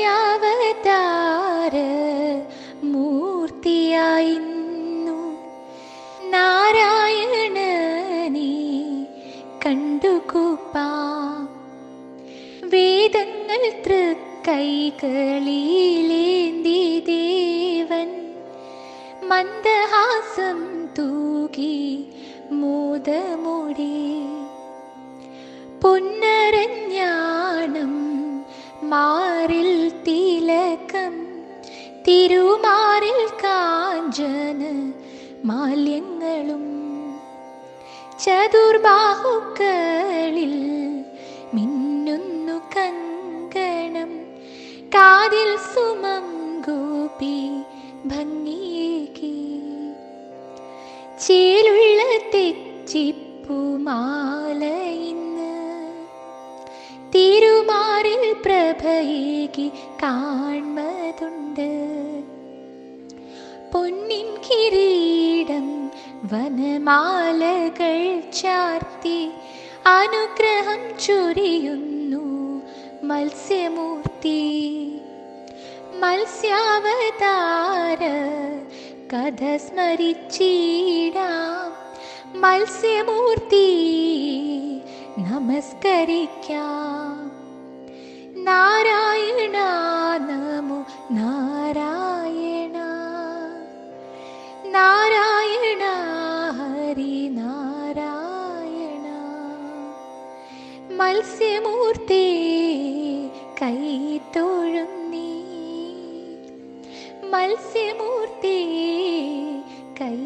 മത്സ്യാവതാര മൂർത്തിയായിന്നു. നാരായണനെ കണ്ടുകൂപ്പാ വേദങ്ങൾ തൃക്കൈകളിലേന്തി ദേവൻ മന്ദഹാസം തൂകി മോദമോടെ. പൊന്നരഞ്ഞാണം മാ തിരുമാറിൽ കാഞ്ചന മാല്യങ്ങളും ചതുർബാഹുക്കളിൽ മിന്നുന്നു കങ്കണം. കാതിൽ സുമം ഗോപി ഭംഗിയേകി. ചേലുള്ള തെച്ചിപ്പുമാല ഇന്ന് തിരുമാറിൽ പ്രഭയേകി കാൺമതുണ്ട്. പൊന്നിൻ കിരീടം വനമാലകൾ ചാർത്തി അനുഗ്രഹം ചൊരിയുന്നു മത്സ്യമൂർത്തി. മത്സ്യാവതാര കഥ സ്മരിച്ചിടാം മത്സ്യമൂർത്തി നമസ്കരിക്കാം. നാരായണ മത്സ്യമൂർത്തി കൈ തൊഴുന്നീ മത്സ്യമൂർത്തി കൈ